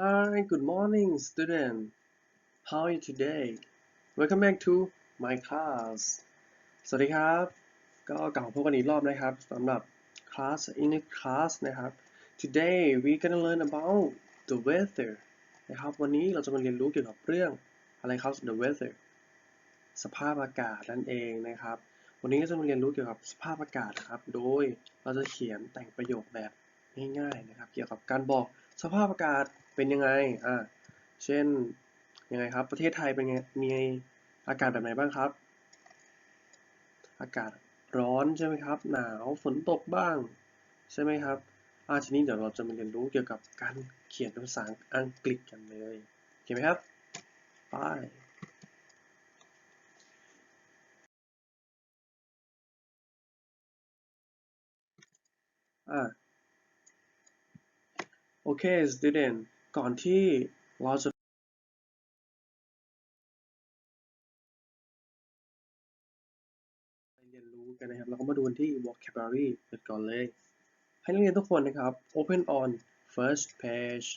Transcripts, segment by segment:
Hi, good morning, student. How are you today? Welcome back to my class. สวัสดีครับ ก็กลับมาพบกันอีกรอบนะครับสำหรับ class English class นะครับ Today we gonna learn about the weather นะครับ วันนี้เราจะมาเรียนรู้เกี่ยวกับเรื่องอะไรครับ the weather สภาพอากาศนั่นเองนะครับ วันนี้ก็จะมาเรียนรู้เกี่ยวกับสภาพอากาศนะครับ โดยเราจะเขียนแต่งประโยคแบบง่ายๆนะครับ เกี่ยวกับการบอก สภาพอากาศเป็นยังไง อ่า เช่น ยังไงครับ ประเทศไทยเป็นไง มีอากาศแบบไหนบ้างครับ อากาศร้อนใช่ไหมครับ หนาว ฝนตกบ้าง ใช่ไหมครับอาทีนี้เดี๋ยวเราจะมาเรียนรู้เกี่ยวกับการเขียนภาษาอังกฤษกันเลยโอเคไหมครับ ไปอ่า เค student ก่อนที่เราจะไปเรียนรู้กันนะครับ เราก็มาดูกันที่ vocabulary กันก่อนเลย ให้นักเรียนทุกคนนะครับ open on first page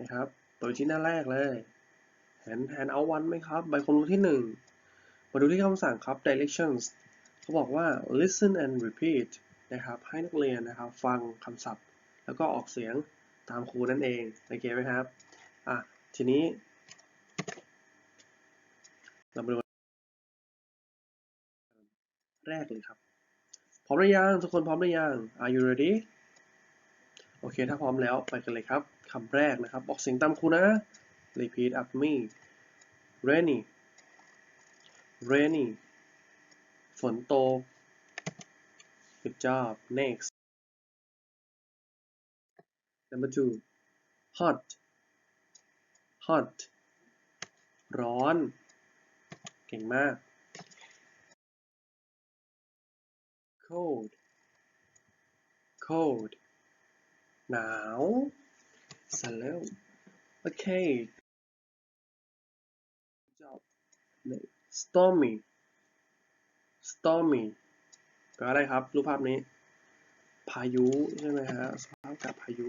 นะครับเปิดที่หน้าแรกเลย เห็น hand out one ไหมครับ ใบความรู้ที่หนึ่งมาดูที่คำสั่งครับ directions เขาบอกว่า listen and repeat นะครับ ให้นักเรียนนะครับ ฟังคำศัพท์ แล้วก็ออกเสียง ตามครูนั่นเองโอเคไหมครับอะทีนี้เรามาดูแรกเลยครับ พร้อมหรือยังทุกคนพร้อมหรือยัง Are you ready โอเค ถ้าพร้อมแล้วไปกันเลยครับคำแรกนะครับ ออกเสียงตามครูนะ Repeat after me rainy rainy ฝนตก Good job next number two hot hot ร้อน เก่งมาก cold cold หนาวเสร็จแล้วโอเค Good job stormy stormy แปลว่าอะไรครับ รูปภาพนี้ พายุ ใช่ไหมฮะสภาพอากาศพายุ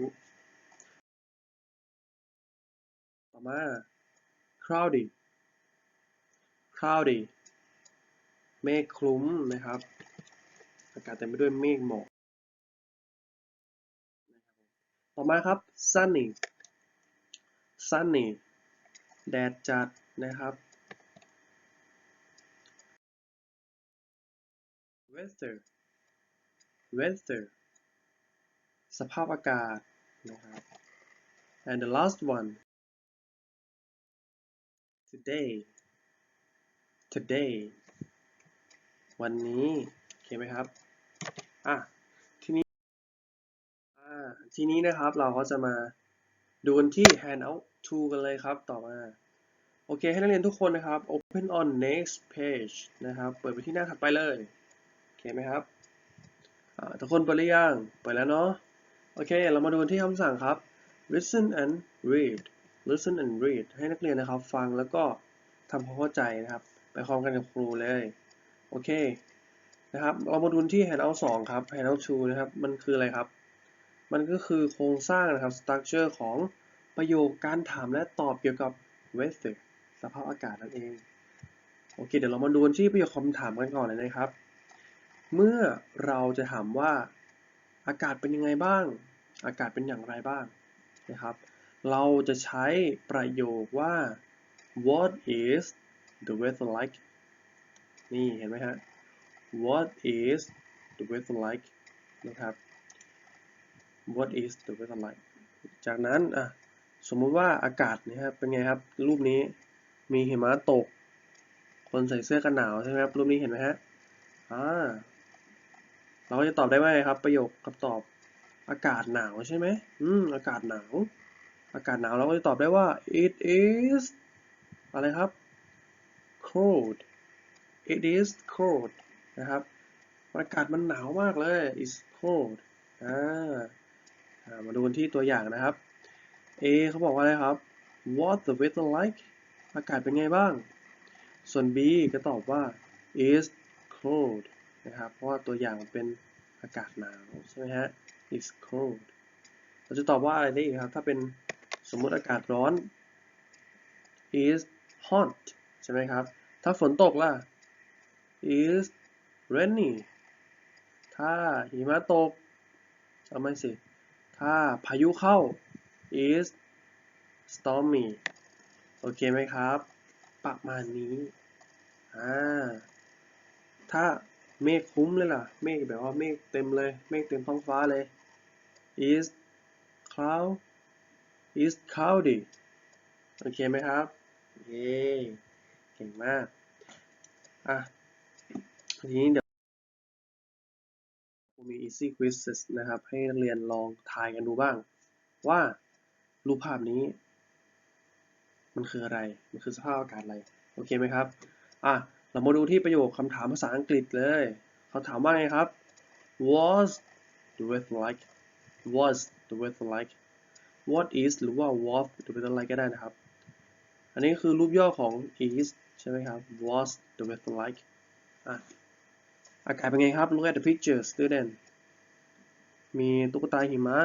ต่อมา cloudy cloudy เมฆคลุ้มนะครับ อากาศเต็มไปด้วยเมฆหมอกต่อมาครับ sunny sunny แดดจัดนะครับ weather weather สภาพอากาศนะครับ and the last one today today วันนี้โอเคไหมครับอะทีนี้อ่าทีนี้นะครับเราก็จะมาดูกันที่ handout 2 กันเลยครับต่อมาโอเค ให้นักเรียนทุกคนนะครับ open on next page นะครับ เปิดไปที่หน้าถัดไปเลย โอเคไหมครับทุกคนเปิดหรือยังเปิดแล้วเนาะ โอเค เรามาดูกันที่คำสั่งครับ listen and read listen and read ให้นักเรียนนะครับ ฟังแล้วก็ทำความเข้าใจนะครับ ไปพร้อมกันกับครูเลย โอเค นะครับ เรามาดูที่ handout 2 ครับ handout 2 นะครับ มันคืออะไรครับ มันก็คือโครงสร้างนะครับ structure ของประโยคการถามและตอบเกี่ยวกับ weather สภาพอากาศนั่นเอง โอเค เดี๋ยวเรามาดูที่ประโยคคำถามกันก่อนเลยนะครับ เมื่อเราจะถามว่าอากาศเป็นยังไงบ้าง อากาศเป็นอย่างไรบ้างนะครับ เราจะใช้ประโยคว่า what is the weather like นี่เห็นไหมฮะ what is the weather like นะครับ what is the weather like จากนั้นอะสมมติว่าอากาศนะครับเป็นไงครับ รูปนี้มีหิมะตก คนใส่เสื้อกันหนาวใช่ไหมครับ รูปนี้เห็นไหมฮะอ่าเราจะตอบได้ว่าไงครับ ประโยคคำตอบอากาศหนาวใช่ไหมอืมอากาศหนาว อากาศหนาวเราก็จะตอบได้ว่า it is อะไรครับ cold it is cold นะครับ อากาศมันหนาวมากเลย it's cold อ่ามาดูกันที่ตัวอย่างนะครับ A เขาบอกว่าอะไรครับ what the weather like อากาศเป็นไงบ้าง ส่วน B ก็ตอบว่า is cold นะครับ เพราะว่าตัวอย่างเป็นอากาศหนาวใช่ไหมฮะ is cold เราจะตอบว่าอะไรได้อีกครับ ถ้าเป็น สมมุติอากาศร้อน is hot ใช่ไหมครับ ถ้าฝนตกล่ะ is rainy ถ้าหิมะตกเอาไม่สิ ถ้าพายุเข้า is stormy โอเคไหมครับ ประมาณนี้ อ่า ถ้าเมฆคุ้มเลยล่ะ เมฆแบบว่าเมฆเต็มเลย เมฆเต็มท้องฟ้าเลย is cloud is cloudy โอเคไหมครับ เย้เก่งมาก อะ ทีนี้เดี๋ยวผมมี easy quizzes นะครับ ให้นักเรียนลองทายกันดูบ้าง ว่ารูปภาพนี้ มันคืออะไร มันคือสภาพอากาศอะไร โอเคไหมครับ อะ เรามาดูที่ประโยคคำถามภาษาอังกฤษเลย เขาถามว่าไงครับ was the weather like was the weather like what is หรือว่า was the weather like ก็ได้นะครับ อันนี้คือรูปย่อของ is ใช่ไหมครับ was the weather like อะอากาศเป็นไงครับ look at the picture student มีตุ๊กตาหิมะ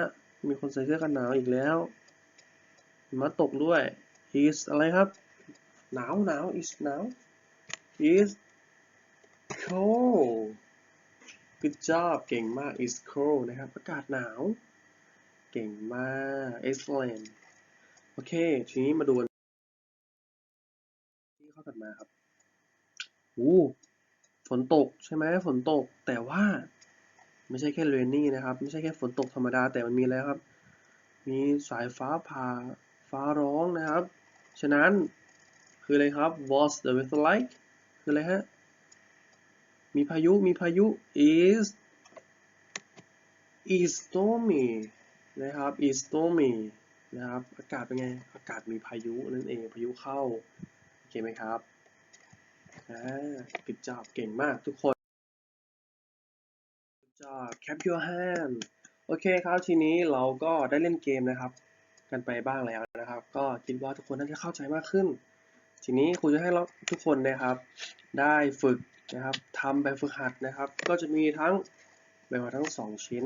มีคนใส่เสื้อกันหนาวอีกแล้ว หิมะตกด้วย is อะไรครับ หนาวหนาว is หนาว is cold good job เก่งมาก is cold นะครับ อากาศหนาว เก่งมาก excellent โอเค ทีนี้มาดูนที่ข้อถัดมาครับอู้ฝนตกใช่ไหมฝนตก แต่ว่าไม่ใช่แค่ rainy นะครับ ไม่ใช่แค่ฝนตกธรรมดาแต่มันมีอะไรครับ มีสายฟ้าผ่าฟ้าร้องนะครับ ฉะนั้นคืออะไรครับ was the weather like คืออะไรฮะ มีพายุ มีพายุ is is stormy นะครับ is stormy นะครับ อากาศเป็นไง อากาศมีพายุนั่นเอง พายุเข้า โอเคไหมครับอ่า good job เก่งมากทุกคน good job clap your hand โอเคครับ ทีนี้เราก็ได้เล่นเกมนะครับ กันไปบ้างแล้วนะครับ ก็คิดว่าทุกคนน่าจะเข้าใจมากขึ้น ทีนี้ครูจะให้เราทุกคนนะครับ ได้ฝึกนะครับทำแบบฝึกหัดนะครับ ก็จะมีทั้งแบบว่าทั้ง 2 ชิ้น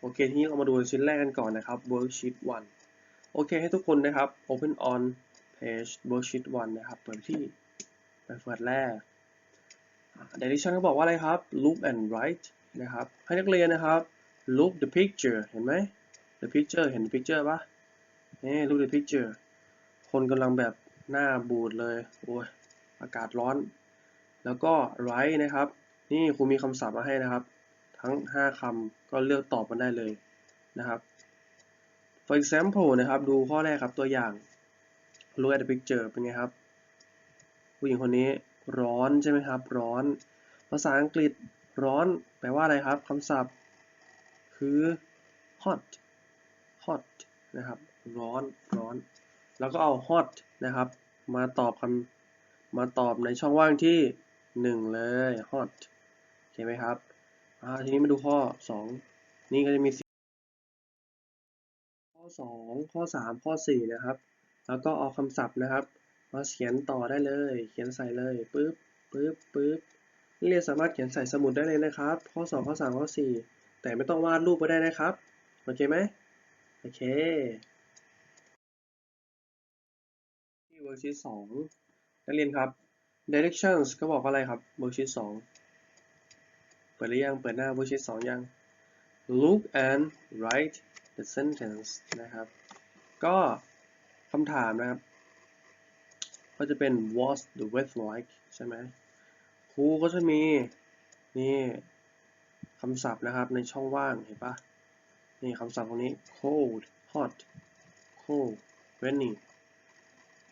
โอเค ทีนี้เรามาดูชิ้นแรกกันก่อนนะครับ worksheet 1 โอเค ให้ทุกคนนะครับ open on page worksheet 1 นะครับ เปิดที่แบบฝึกหัดแรก direction เขาบอกว่าอะไรครับ look and write นะครับ ให้นักเรียนนะครับ look the picture เห็นไหม the picture เห็น picture ปะนี่ look the picture คนกำลังแบบหน้าบูดเลย โอ้ย อากาศร้อน แล้วก็ write นะครับ นี่ครูมีคำศัพท์มาให้นะครับ ทั้ง 5คำก็เลือกตอบมันได้เลยนะครับ for example นะครับ ดูข้อแรกครับตัวอย่าง look at the picture เป็นไงครับ ผู้หญิงคนนี้ร้อนใช่ไหมครับ ร้อน ภาษาอังกฤษร้อน แปลว่าอะไรครับคำศัพท์ คือ hot hot นะครับ ร้อน ร้อน แล้วก็เอา hot นะครับ มาตอบคำมาตอบในช่องว่างที่ 1 เลย hot โอเคไหมครับ อ่าทีนี้มาดูข้อ2นี่ก็จะมีข้อ2ข้อ3ข้อ4นะครับ แล้วก็เอาคำศัพท์นะครับ มาเขียนต่อได้เลย เขียนใส่เลยปึ๊บปึ๊บปึ๊บนักเรียนสามารถเขียนใส่สมุดได้เลยนะครับ ข้อ2ข้อ3ข้อ4แต่ไม่ต้องวาดรูปก็ได้นะครับโอเคไหมโอเคที่ worksheet 2นักเรียนครับ directions ก็บอกอะไรครับ worksheet 2 เปิดหรือยัง เปิดหน้า worksheet 2ยัง look and write the sentence นะครับ ก็คำถามนะครับ ก็จะเป็น what's the weather like ใช่ไหมครูก็จะมี นี่คำศัพท์นะครับในช่องว่าง เห็นปะนี่คำศัพท์ตรงนี้ cold hot cold rainy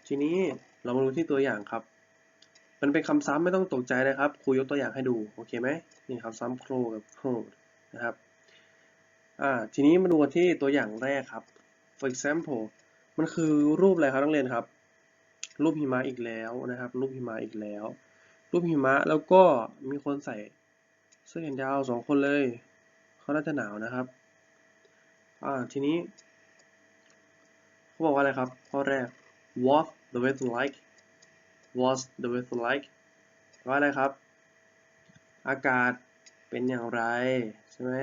ทีนี้เรามาดูที่ตัวอย่างครับ มันเป็นคำซ้ำไม่ต้องตกใจนะครับ ครูยกตัวอย่างให้ดู โอเคไหมนี่คำซ้ำ cold กับ cold นะครับอ่าทีนี้มาดูที่ตัวอย่างแรกครับ for example มันคือรูปอะไรครับนักเรียนครับ รูปหิมะอีกแล้วนะครับ รูปหิมะอีกแล้ว รูปหิมะแล้วก็มีคนใส่เสื้อแขนยาวสองคนเลยเขาน่าจะหนาวนะครับอ่าทีนี้เขาบอกว่าอะไรครับข้อแรก what the weather like was the weather like ว่าอะไรครับ อากาศเป็นอย่างไร ใช่ไหม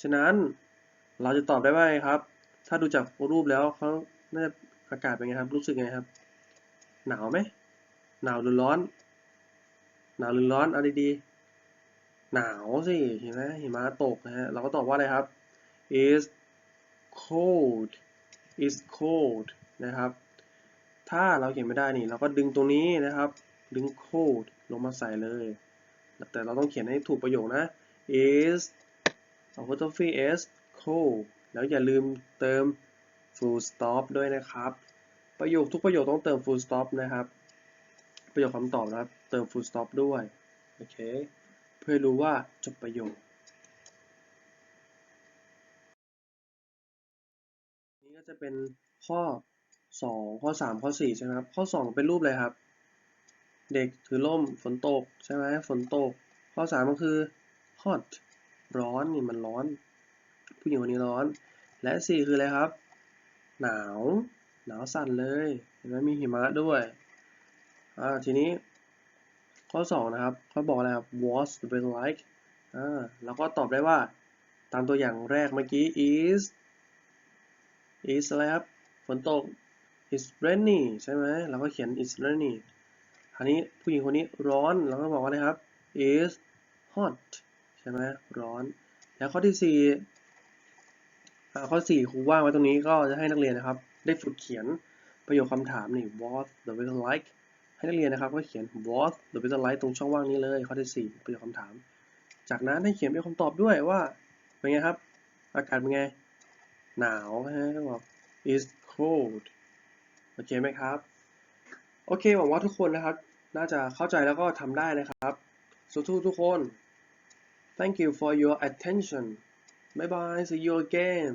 ฉะนั้นเราจะตอบได้ว่าไงครับ ถ้าดูจากรูปแล้วเขาน่าจะอากาศเป็นไงครับ รู้สึกไงครับ หนาวไหม หนาวหรือร้อน หนาวหรือร้อนเอาดีๆ หนาวสิเห็นไหมหิมะตกนะฮะ เราก็ตอบว่าอะไรครับ is cold is cold นะครับ ถ้าเราเขียนไม่ได้นี่ เราก็ดึงตรงนี้นะครับ ดึง cold ลงมาใส่เลย แต่เราต้องเขียนให้ถูกประโยคนะ is apostrophe s cold แล้วอย่าลืมเติม full stop ด้วยนะครับ ประโยคทุกประโยคต้องเติม full stop นะครับ ประโยคคำตอบนะครับ เติม full stop ด้วย โอเค เพื่อรู้ว่าจบประโยค นี่ก็จะเป็นข้อ 2 ข้อ 3 ข้อ 4 ใช่ไหมครับ ข้อ 2 เป็นรูปอะไรครับ เด็กถือร่มฝนตกใช่ไหมฝนตก ข้อ 3 ก็คือ hot ร้อนนี่มันร้อน ผู้หญิงคนนี้ร้อน และ 4 คืออะไรครับ หนาว หนาวสั่นเลยเห็นไหมมีหิมะด้วยอ่าทีนี้ข้อ 2 นะครับเขาบอกอะไรครับ was the weather like อ่าเราก็ตอบได้ว่าตามตัวอย่างแรกเมื่อกี้ is is อะไรครับ ฝนตก it's rainy ใช่ไหมเราก็เขียน it's rainy คราวนี้ผู้หญิงคนนี้ร้อนเราก็บอกว่าอะครับ is hot ใช่ไหมร้อน แล้วข้อที่4อ่ข้อ4ครูว่างไว้ตรงนี้ก็จะให้นักเรียนนะครับ ได้ฝึกเขียนประโยคคำถามนี่ was the weather like ให้นักเรียนนะครับก็เขียน was the weather like ตรงช่องว่างนี้เลยข้อที่4ประโยคคำถาม จากนั้นให้เขียนเป็นคำตอบด้วยว่าเป็นไงครับ อากาศเป็นไง หนาวนะฮะก็บอก is cold โอเคไหมครับ โอเคหวังว่าทุกคนนะครับ น่าจะเข้าใจแล้วก็ทำได้นะครับสู้ๆทุกคน thank you for your attention bye bye see you again